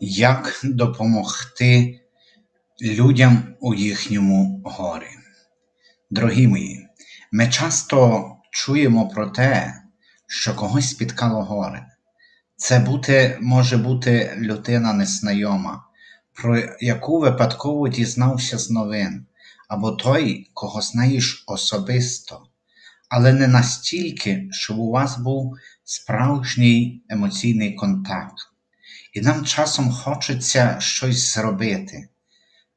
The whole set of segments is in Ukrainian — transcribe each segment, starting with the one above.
Як допомогти людям у їхньому горі? Дорогі мої, ми часто чуємо про те, що когось спіткало горе. Це бути, може бути людина незнайома, про яку випадково дізнався з новин, або той, кого знаєш особисто, але не настільки, щоб у вас був справжній емоційний контакт. І нам часом хочеться щось зробити,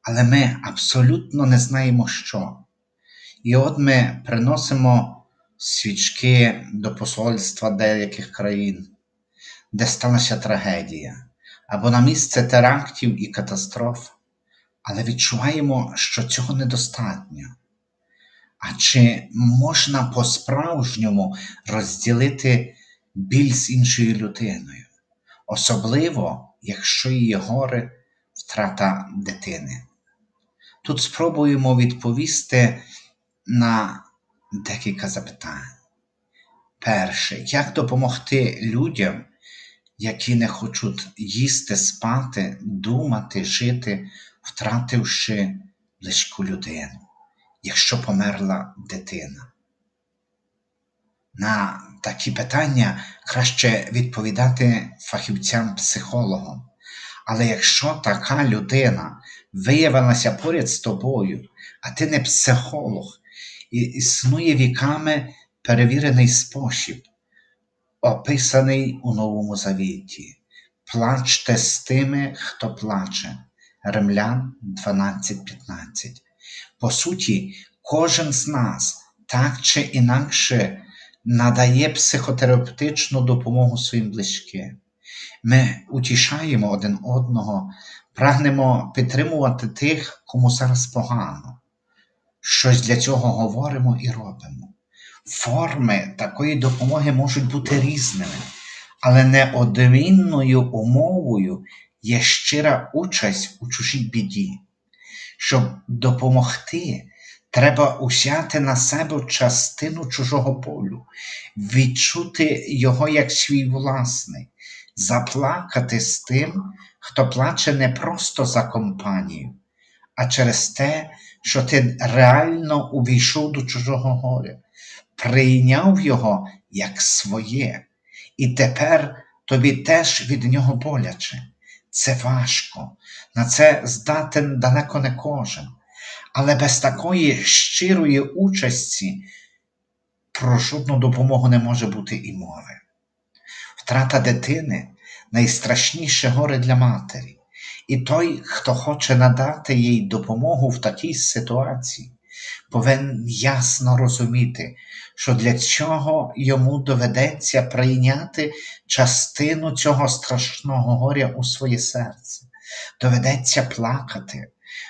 але ми абсолютно не знаємо що. І от ми приносимо свічки до посольства деяких країн, де сталася трагедія, або на місце терактів і катастроф, але відчуваємо, що цього недостатньо. А чи можна по-справжньому розділити біль з іншою людиною? Особливо якщо її горе втрата дитини. Тут спробуємо відповісти на декілька запитань. Перше, як допомогти людям, які не хочуть їсти, спати, думати, жити, втративши близьку людину, якщо померла дитина? На такі питання краще відповідати фахівцям-психологам. Але якщо така людина виявилася поряд з тобою, а ти не психолог, і існує віками перевірений спосіб, описаний у Новому Завіті. Плачте з тими, хто плаче. Римлян 12.15. По суті, кожен з нас так чи інакше надає психотерапевтичну допомогу своїм близьким. Ми утішаємо один одного, прагнемо підтримувати тих, кому зараз погано. Щось для цього говоримо і робимо. Форми такої допомоги можуть бути різними, але неодмінною умовою є щира участь у чужій біді. Щоб допомогти, Треба узяти на себе частину чужого болю, відчути його як свій власний, заплакати з тим, хто плаче не просто за компанію, а через те, що ти реально увійшов до чужого горя, прийняв його як своє, і тепер тобі теж від нього боляче. Це важко, на це здатен далеко не кожен. Але без такої щирої участі про жодну допомогу не може бути і мови. Втрата дитини найстрашніше горе для матері, і той, хто хоче надати їй допомогу в такій ситуації, повинен ясно розуміти, що для цього йому доведеться прийняти частину цього страшного горя у своє серце, доведеться плакати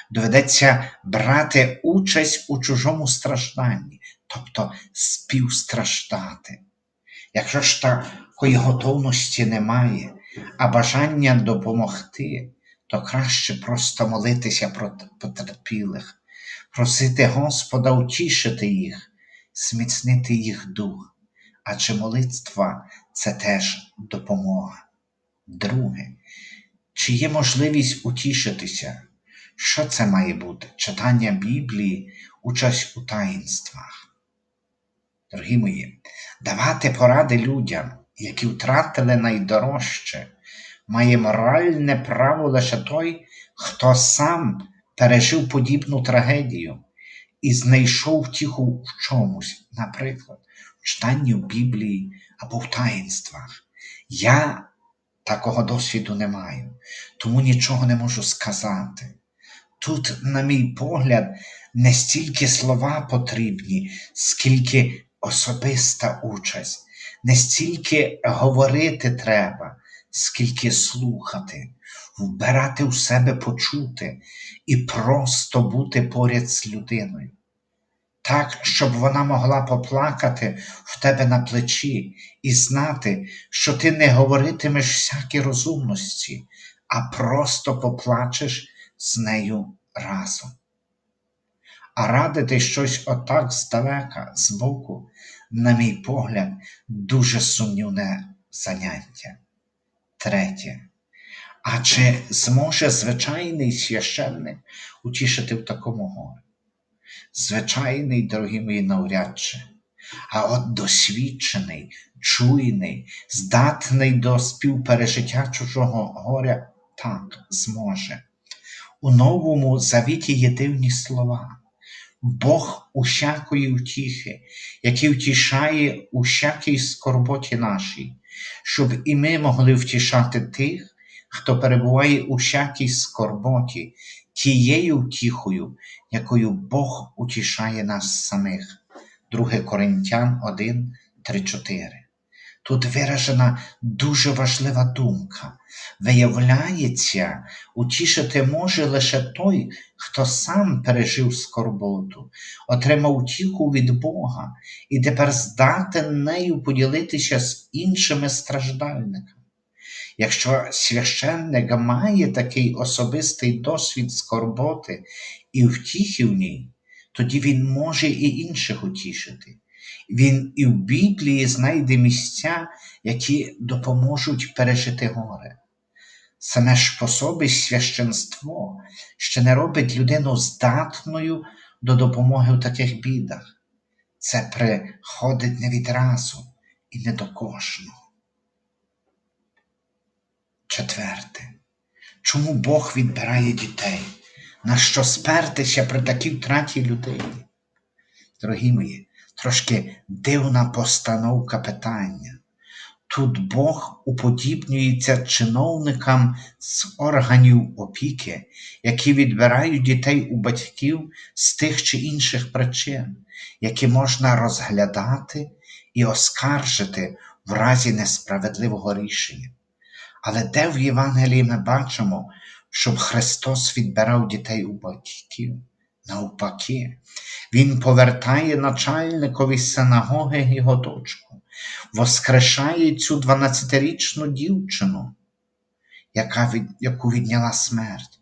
доведеться брати участь у чужому стражданні, тобто співстраждати. Якщо ж такої готовності немає, а бажання допомогти, то краще просто молитися про потерпілих, просити Господа утішити їх, зміцнити їх дух, адже молитва це теж допомога. Друге, чи є можливість утішитися? Що це має бути? Читання Біблії, участь у таїнствах. Дорогі мої, давати поради людям, які втратили найдорожче, має моральне право лише той, хто сам пережив подібну трагедію і знайшов втіху в чомусь, наприклад, в читанні Біблії або в таїнствах. Я такого досвіду не маю, тому нічого не можу сказати. Тут, на мій погляд, не стільки слова потрібні, скільки особиста участь, не стільки говорити треба, скільки слухати, вбирати у себе почути і просто бути поряд з людиною. Так, щоб вона могла поплакати в тебе на плечі і знати, що ти не говоритимеш всякі розумності, а просто поплачеш з нею разом. А радити щось отак здалека, збоку, на мій погляд, дуже сумнівне заняття. Третє. А чи зможе звичайний священник утішити в такому горі? Звичайний, дорогі мої, навряд чи. А от досвідчений, чуйний, здатний до співпережиття чужого горя так зможе. У новому завіті є дивні слова. Бог усякої втіхи, який втішає у всякій скорботі нашій, щоб і ми могли втішати тих, хто перебуває у всякій скорботі, тією втіхою, якою Бог утішає нас самих. 2 Коринтян 1, 3, 4. Тут виражена дуже важлива думка. Виявляється, утішити може лише той, хто сам пережив скорботу, отримав утіху від Бога і тепер здатен нею поділитися з іншими страждальниками. Якщо священник має такий особистий досвід скорботи і втіхи в ній, тоді він може і інших утішити. Він і в Біблії знайде місця, які допоможуть пережити горе. Саме ж по собі священство ще не робить людину здатною до допомоги в таких бідах. Це приходить не відразу і не до кожного. Четверте. Чому Бог відбирає дітей? На що спертися при такій втраті людей? Дорогі мої, трошки дивна постановка питання. Тут Бог уподібнюється чиновникам з органів опіки, які відбирають дітей у батьків з тих чи інших причин, які можна розглядати і оскаржити в разі несправедливого рішення. Але де в Євангелії ми бачимо, щоб Христос відбирав дітей у батьків? Навпаки, Він повертає начальникові синагоги його дочку, воскрешає цю 12-річну дівчину, яка від, яку відняла смерть,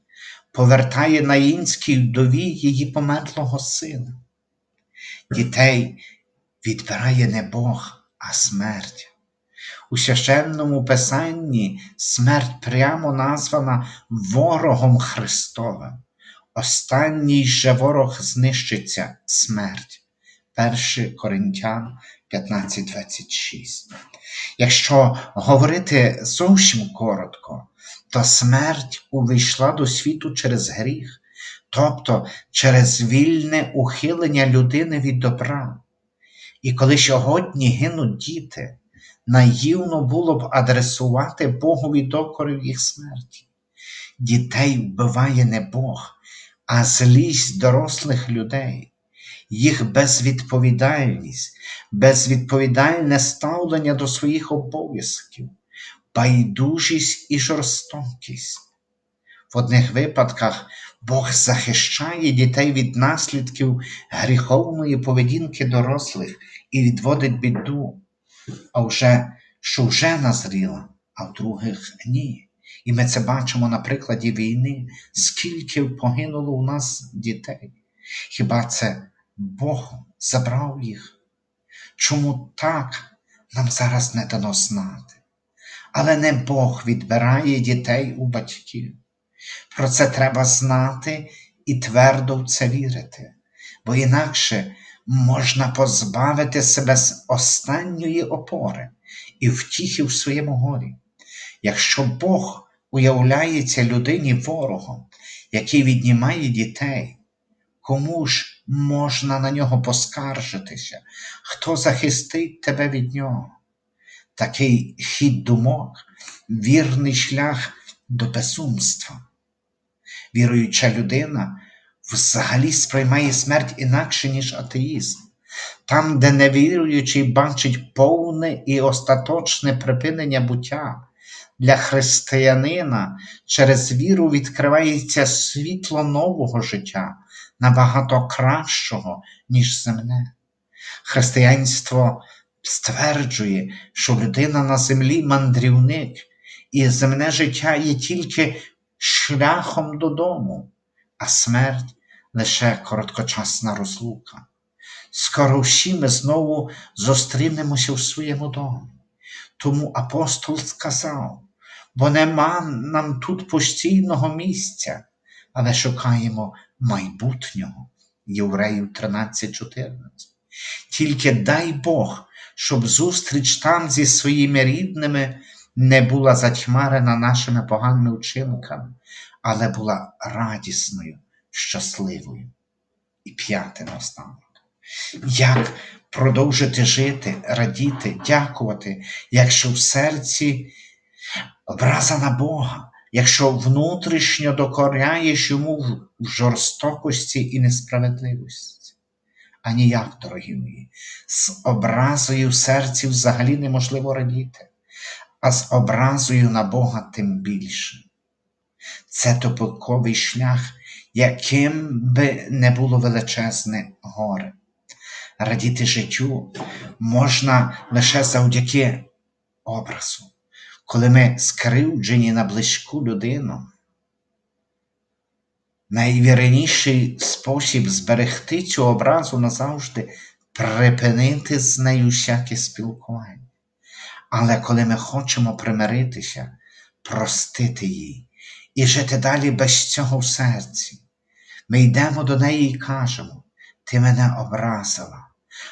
повертає наїнській вдові її померлого сина. Дітей відбирає не Бог, а смерть. У священному писанні смерть прямо названа ворогом Христовим. Останній же ворог знищиться смерть. 1 Коринтян 15:26. Якщо говорити зовсім коротко, то смерть увійшла до світу через гріх, тобто через вільне ухилення людини від добра. І коли сьогодні гинуть діти, наївно було б адресувати Богові докорів їх смерті. Дітей вбиває не Бог, а злість дорослих людей, їх безвідповідальність, безвідповідальне ставлення до своїх обов'язків, байдужість і жорстокість. В одних випадках Бог захищає дітей від наслідків гріховної поведінки дорослих і відводить біду, а вже що вже назріла, а в других ні. І ми це бачимо на прикладі війни, скільки погинуло у нас дітей. Хіба це Бог забрав їх? Чому так нам зараз не дано знати? Але не Бог відбирає дітей у батьків. Про це треба знати і твердо в це вірити, бо інакше можна позбавити себе з останньої опори і втіхи в своєму горі. Якщо Бог уявляється людині ворогом, який віднімає дітей, кому ж можна на нього поскаржитися, хто захистить тебе від нього? Такий хід думок, вірний шлях до безумства. Віруюча людина взагалі сприймає смерть інакше, ніж атеїст. Там, де невіруючий бачить повне і остаточне припинення буття, для християнина через віру відкривається світло нового життя, набагато кращого, ніж земне. Християнство стверджує, що людина на землі мандрівник, і земне життя є тільки шляхом додому, а смерть лише короткочасна розлука. Скоро всі ми знову зустрінемося в своєму домі. Тому апостол сказав: бо нема нам тут постійного місця, але шукаємо майбутнього. Євреїв 13.14. Тільки дай Бог, щоб зустріч там зі своїми рідними не була затьмарена нашими поганими вчинками, але була радісною, щасливою. І п'яте наостанок. Як продовжити жити, радіти, дякувати, якщо в серці образа на Бога, якщо внутрішньо докоряєш йому в жорстокості і несправедливості? А ніяк, дорогі мої, з образою в серці взагалі неможливо радіти, а з образою на Бога тим більше. Це топоковий шлях, яким би не було величезне горе. Радіти життю можна лише завдяки образу, коли ми скривджені на близьку людину. Найвірніший спосіб зберегти цю образу назавжди припинити з нею всяке спілкування. Але коли ми хочемо примиритися, простити їй і жити далі без цього в серці, ми йдемо до неї і кажемо: Ти мене образила,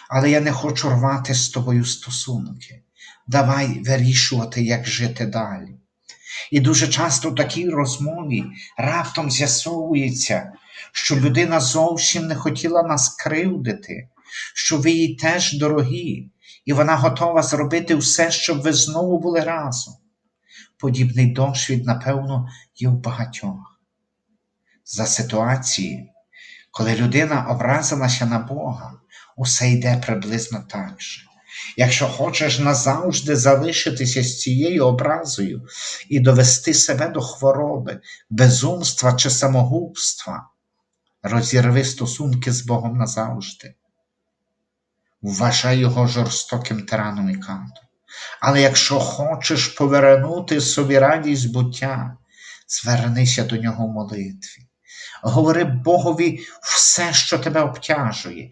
але я не хочу рвати з тобою стосунки. Давай вирішувати, як жити далі. І дуже часто в такій розмові раптом з'ясовується, що людина зовсім не хотіла нас кривдити, що ви їй теж дорогі, і вона готова зробити все, щоб ви знову були разом. Подібний досвід, напевно, є в багатьох. За ситуації, коли людина образилася на Бога, усе йде приблизно так же. Якщо хочеш назавжди залишитися з цією образою і довести себе до хвороби, безумства чи самогубства, розірви стосунки з Богом назавжди. Вважай його жорстоким тираном і кантом. Але якщо хочеш повернути собі радість буття, звернися до нього в молитві. Говори Богові все, що тебе обтяжує,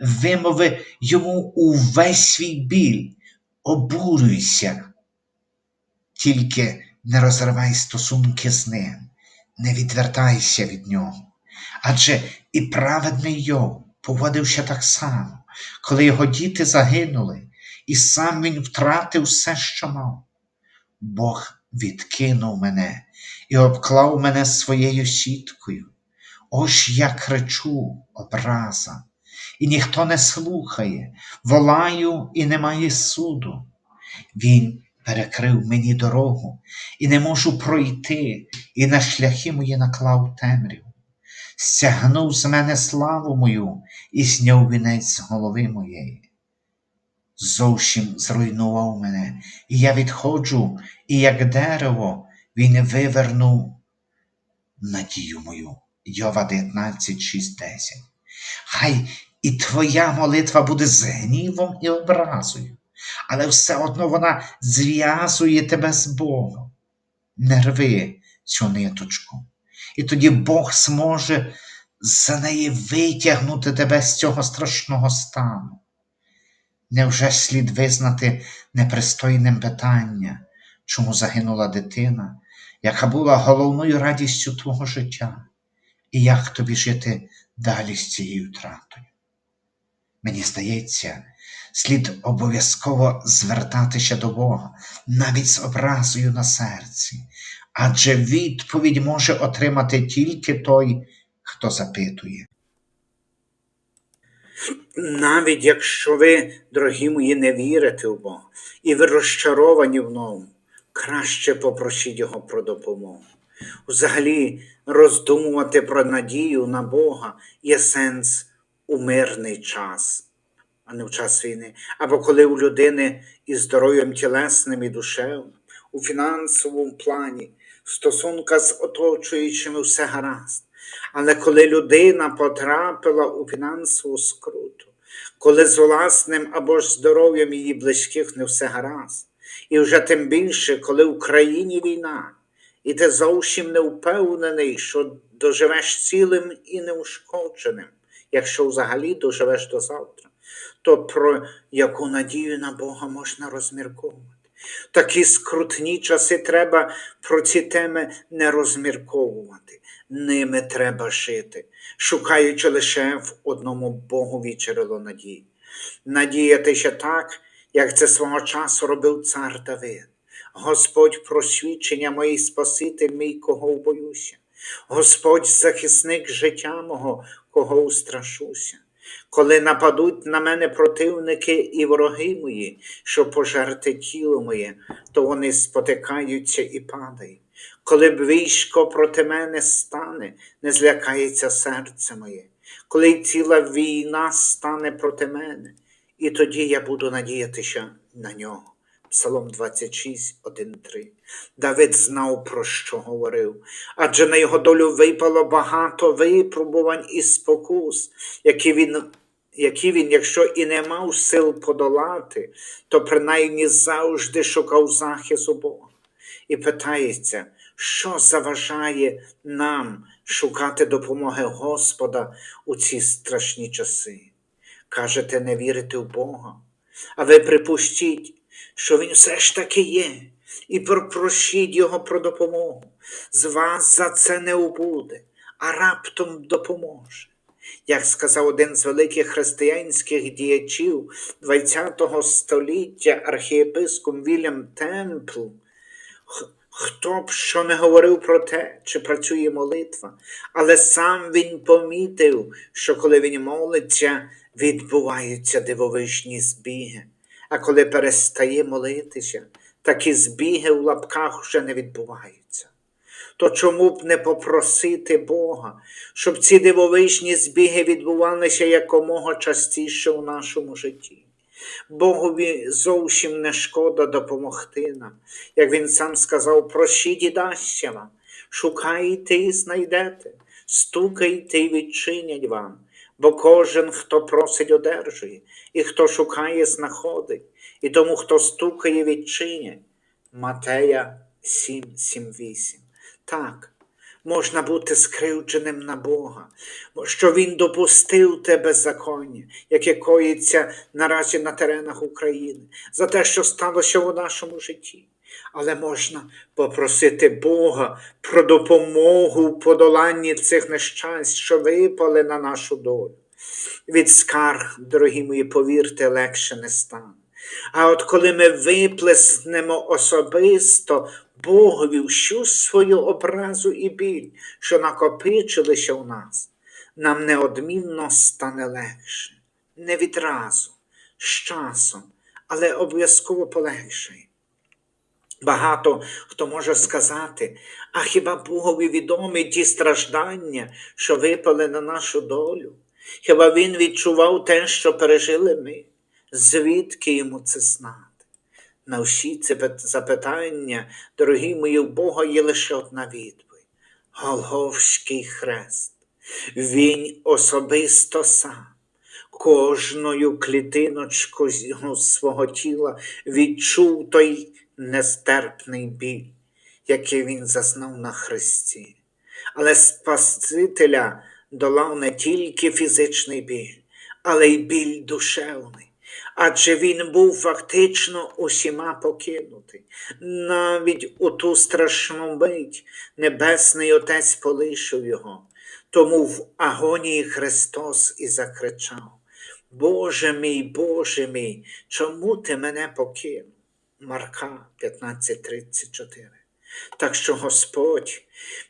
вимови йому увесь свій біль, обурюйся, тільки не розривай стосунки з ним, не відвертайся від нього. Адже і праведний Йов поводився так само, коли його діти загинули, і сам він втратив все, що мав. Бог відкинув мене і обклав мене своєю сіткою. Ось я кричу, образа, і ніхто не слухає, волаю і немає суду. Він перекрив мені дорогу, і не можу пройти, і на шляхи мої наклав темряву. Стягнув з мене славу мою і зняв вінець з голови моєї. Зовсім зруйнував мене, і я відходжу, і як дерево він вивернув надію мою. Йова 19, 6, 10. Хай і твоя молитва буде з гнівом і образою, але все одно вона зв'язує тебе з Богом. Не рви цю ниточку, і тоді Бог зможе за неї витягнути тебе з цього страшного стану. Невже слід визнати непристойним питання, чому загинула дитина, яка була головною радістю твого життя, і як тобі жити далі з цією втратою? Мені здається, слід обов'язково звертатися до Бога, навіть з образою на серці, адже відповідь може отримати тільки той, хто запитує. Навіть якщо ви, дорогі мої, не вірите в Бога і ви розчаровані в ньому, краще попросіть Його про допомогу. Взагалі, роздумувати про надію на Бога є сенс у мирний час, а не в час війни, або коли у людини із здоров'ям тілесним і душевним, у фінансовому плані, стосунка з оточуючими все гаразд. Але коли людина потрапила у фінансову скруту, коли з власним або ж здоров'ям її близьких не все гаразд, і вже тим більше, коли в країні війна, і ти зовсім не впевнений, що доживеш цілим і неушкодженим, якщо взагалі доживеш до завтра, то про яку надію на Бога можна розмірковувати? Такі скрутні часи треба про ці теми не розмірковувати. Ними треба жити, шукаючи лише в одному Богові джерело надії. Надіятися так, як це свого часу робив цар Давид. Господь просвідчення моїй Спаситель мій, кого боюся. Господь захисник життя мого, кого устрашуся. Коли нападуть на мене противники і вороги мої, щоб пожерти тіло моє, то вони спотикаються і падають. Коли б військо проти мене стане, не злякається серце моє, коли ціла війна стане проти мене, і тоді я буду надіятися на нього. Псалом 26, 1, 3. Давид знав, про що говорив, адже на його долю випало багато випробувань і спокус, які він, які він, якщо і не мав сил подолати, то принаймні завжди шукав захисту Бога. І питається, що заважає нам шукати допомоги Господа у ці страшні часи. Кажете, не вірите в Бога, а ви припустіть, що Він все ж таки є, і попросіть Його про допомогу. З вас за це не убуде, а раптом допоможе. Як сказав один з великих християнських діячів ХХ століття архієпископ Вільям Темпл, Хто б що не говорив про те, чи працює молитва, але сам він помітив, що коли він молиться, відбуваються дивовижні збіги. А коли перестає молитися, такі збіги в лапках вже не відбуваються. То чому б не попросити Бога, щоб ці дивовижні збіги відбувалися якомога частіше у нашому житті? Богові зовсім не шкода допомогти нам. Як він сам сказав, прощіть і дасться вам, шукайте і знайдете, стукайте і відчинять вам, бо кожен, хто просить, одержує, і хто шукає, знаходить, і тому, хто стукає, відчинять. Матея 7, 7, 8. Так, можна бути скривдженим на Бога, що Він допустив те беззаконня, яке коїться наразі на теренах України, за те, що сталося у нашому житті. Але можна попросити Бога про допомогу в подоланні цих нещасть, що випали на нашу долю. Від скарг, дорогі мої, повірте, легше не стане. А от коли ми виплеснемо особисто Богові всю свою образу і біль, що накопичилися у нас, нам неодмінно стане легше. Не відразу, з часом, але обов'язково полегшає. Багато хто може сказати, а хіба Богові відомі ті страждання, що випали на нашу долю? Хіба він відчував те, що пережили ми? Звідки йому це знати? На всі ці запитання, дорогі мої, в Бога є лише одна відповідь: Голговський хрест. Він особисто сам, кожною клітиночкою свого тіла відчув той нестерпний біль, який він зазнав на хресті. Але Спасителя долав не тільки фізичний біль, але й біль душевний. Адже він був фактично усіма покинутий. Навіть у ту страшну мить Небесний Отець полишив його. Тому в агонії Христос і закричав: Боже мій, Боже мій, чому ти мене покинув? Марка 15:34. Так що Господь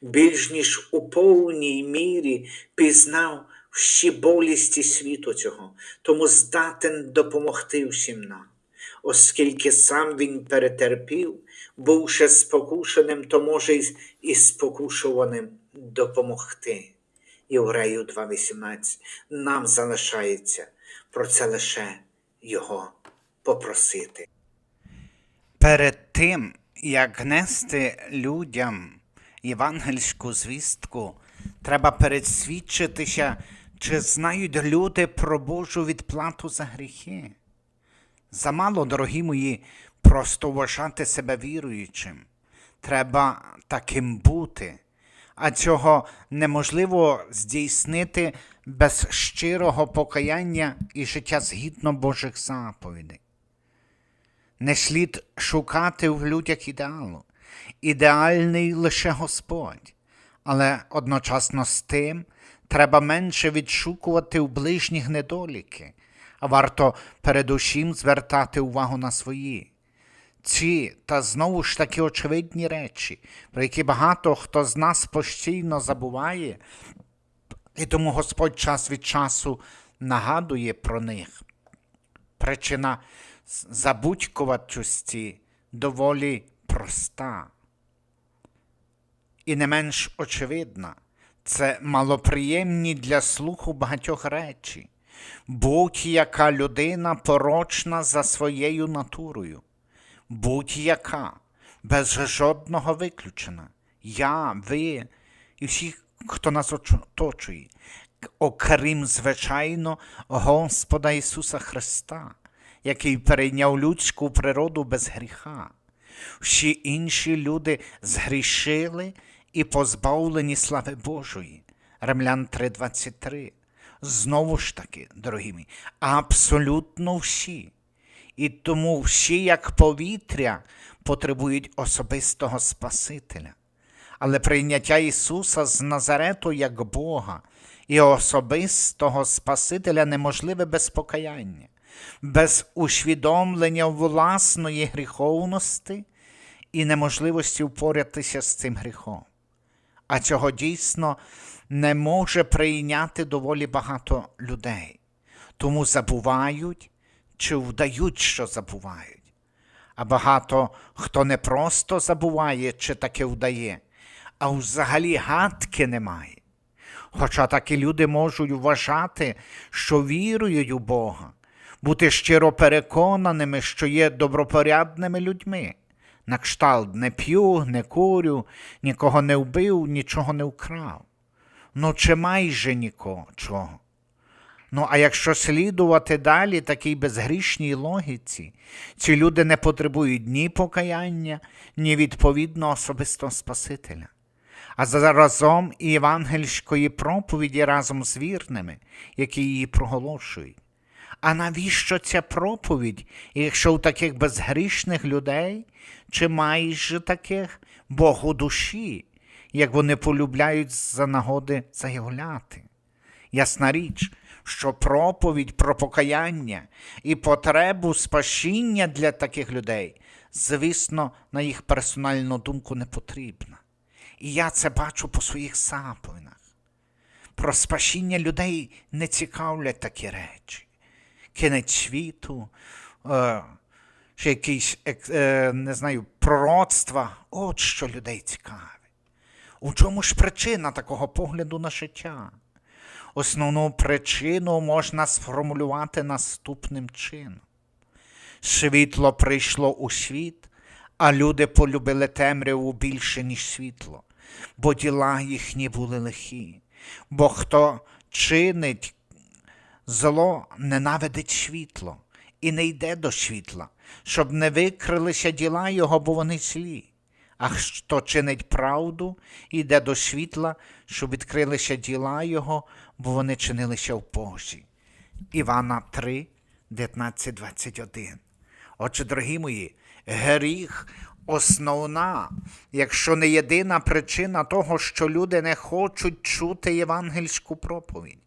більш ніж у повній мірі пізнав всі болісті світу цього, тому здатен допомогти всім нам, оскільки сам він перетерпів, бувши спокушеним, то може і спокушуваним допомогти. Євреїв 2.18. Нам залишається про це лише його попросити. Перед тим, як нести людям євангельську звістку, треба пересвідчитися, чи знають люди про Божу відплату за гріхи. Замало, дорогі мої, просто вважати себе віруючим. Треба таким бути, а цього неможливо здійснити без щирого покаяння і життя згідно Божих заповідей. Не слід шукати в людях ідеалу. Ідеальний лише Господь. Але одночасно з тим треба менше відшукувати в ближніх недоліки, а варто передусім звертати увагу на свої. Ці та знову ж таки очевидні речі, про які багато хто з нас постійно забуває, і тому Господь час від часу нагадує про них. Причина забудькуватості доволі проста. І не менш очевидна, це малоприємні для слуху багатьох речі. Будь-яка людина порочна за своєю натурою, будь-яка, без жодного виключена. Я, ви і всі, хто нас оточує, окрім, звичайно, Господа Ісуса Христа, який перейняв людську природу без гріха. Всі інші люди згрішили і позбавлені слави Божої. Римлян 3:23. Знову ж таки, дорогі мої, абсолютно всі. І тому всі, як повітря, потребують особистого Спасителя. Але прийняття Ісуса з Назарету як Бога і особистого Спасителя неможливе без покаяння, без усвідомлення власної гріховності і неможливості впоратися з цим гріхом. А цього дійсно не може прийняти доволі багато людей, тому забувають чи вдають, що забувають. А багато хто не просто забуває чи таки вдає, а взагалі гадки немає. Хоча такі люди можуть вважати, що вірують у Бога, бути щиро переконаними, що є добропорядними людьми. На кшталт не п'ю, не курю, нікого не вбив, нічого не вкрав. Ну, чи майже нічого. Ну, а якщо слідувати далі такій безгрішній логіці, ці люди не потребують ні покаяння, ні відповідно особистого Спасителя. А заразом і євангельської проповіді разом з вірними, які її проголошують. А навіщо ця проповідь, якщо у таких безгрішних людей, чи майже таких Бог у душі, як вони полюбляють за нагоди заявляти? Ясна річ, що проповідь про покаяння і потребу спасіння для таких людей, звісно, на їх персональну думку не потрібна. І я це бачу по своїх заповідях. Про спасіння людей не цікавлять такі речі. Кінець світу, е, чи якісь, е, не знаю, пророцтва. От що людей цікавить. У чому ж причина такого погляду на життя? Основну причину можна сформулювати наступним чином. Світло прийшло у світ, а люди полюбили темряву більше, ніж світло, бо діла їхні були лихі. Бо хто чинить зло, ненавидить світло і не йде до світла, щоб не викрилися діла його, бо вони злі. А хто чинить правду, іде до світла, щоб відкрилися діла його, бо вони чинилися в Божі. Івана 3, 19, 21. Отже, дорогі мої, гріх основна, якщо не єдина причина того, що люди не хочуть чути євангельську проповідь.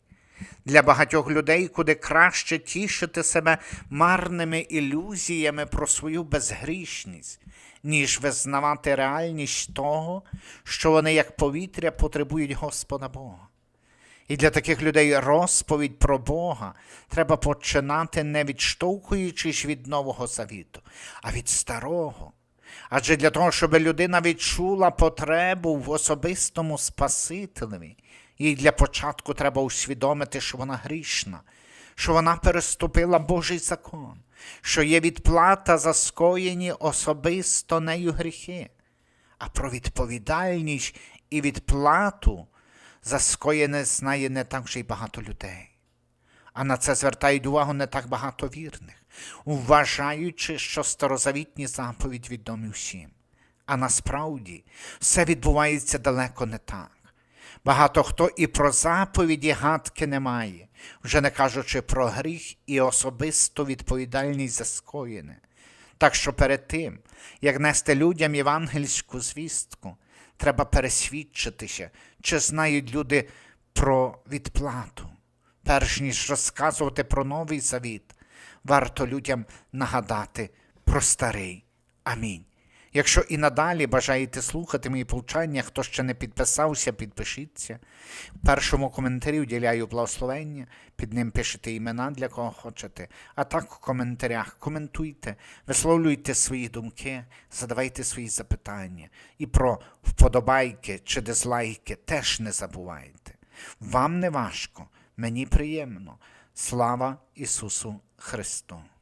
Для багатьох людей куди краще тішити себе марними ілюзіями про свою безгрішність, ніж визнавати реальність того, що вони, як повітря, потребують Господа Бога. І для таких людей розповідь про Бога треба починати не відштовхуючись від Нового Завіту, а від старого. Адже для того, щоб людина відчула потребу в особистому Спасителеві, їй для початку треба усвідомити, що вона грішна, що вона переступила Божий закон, що є відплата за скоєні особисто нею гріхи. А про відповідальність і відплату за скоєне знає не так вже й багато людей. А на це звертають увагу не так багато вірних, вважаючи, що старозавітні заповідь відомі всім. А насправді все відбувається далеко не так. Багато хто і про заповіді гадки не має, вже не кажучи про гріх і особисту відповідальність за скоєне. Так що перед тим, як нести людям євангельську звістку, треба пересвідчитися, чи знають люди про відплату. Перш ніж розказувати про новий завіт, варто людям нагадати про старий. Амінь. Якщо і надалі бажаєте слухати мої повчання, хто ще не підписався, підпишіться. В першому коментарі уділяю благословення, під ним пишете імена для кого хочете. А так в коментарях коментуйте, висловлюйте свої думки, задавайте свої запитання. І про вподобайки чи дизлайки теж не забувайте. Вам не важко, мені приємно. Слава Ісусу Христу!